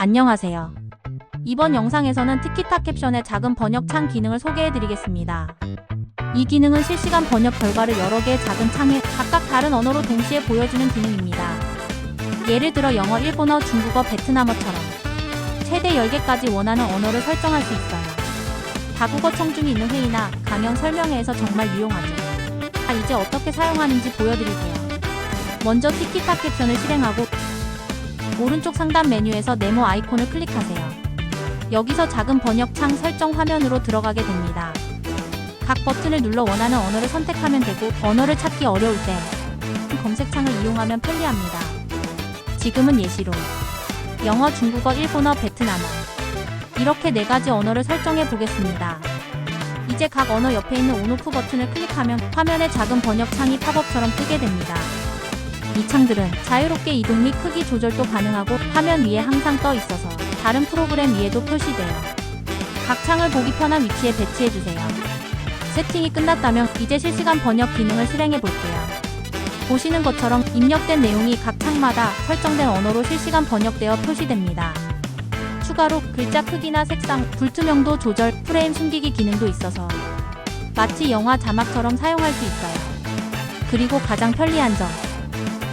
안녕하세요. 이번 영상에서는 티키타 캡션의 작은 번역창 기능을 소개해드리겠습니다. 이 기능은 실시간 번역 결과를 여러 개의 작은 창에 각각 다른 언어로 동시에 보여주는 기능입니다. 예를 들어 영어, 일본어, 중국어, 베트남어처럼 최대 10개까지 원하는 언어를 설정할 수 있어요. 다국어 청중이 있는 회의나 강연 설명회에서 정말 유용하죠. 아, 이제 어떻게 사용하는지 보여드릴게요. 먼저 티키타 캡션을 실행하고 오른쪽 상단 메뉴에서 네모 아이콘을 클릭하세요. 여기서 작은 번역창 설정 화면으로 들어가게 됩니다. 각 버튼을 눌러 원하는 언어를 선택하면 되고 언어를 찾기 어려울 때 검색창을 이용하면 편리합니다. 지금은 예시로 영어, 중국어, 일본어, 베트남어 이렇게 네 가지 언어를 설정해 보겠습니다. 이제 각 언어 옆에 있는 온오프 버튼을 클릭하면 화면에 작은 번역창이 팝업처럼 뜨게 됩니다. 이 창들은 자유롭게 이동 및 크기 조절도 가능하고 화면 위에 항상 떠 있어서 다른 프로그램 위에도 표시돼요. 각 창을 보기 편한 위치에 배치해 주세요. 세팅이 끝났다면 이제 실시간 번역 기능을 실행해 볼게요. 보시는 것처럼 입력된 내용이 각 창마다 설정된 언어로 실시간 번역되어 표시됩니다. 추가로 글자 크기나 색상, 불투명도 조절, 프레임 숨기기 기능도 있어서 마치 영화 자막처럼 사용할 수 있어요. 그리고 가장 편리한 점.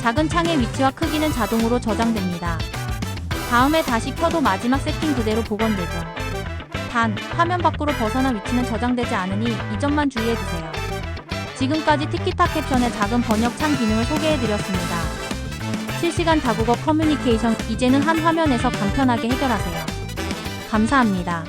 작은 창의 위치와 크기는 자동으로 저장됩니다. 다음에 다시 켜도 마지막 세팅 그대로 복원되죠. 단, 화면 밖으로 벗어난 위치는 저장되지 않으니 이 점만 주의해주세요. 지금까지 티키타 캡션의 작은 번역창 기능을 소개해드렸습니다. 실시간 다국어 커뮤니케이션, 이제는 한 화면에서 간편하게 해결하세요. 감사합니다.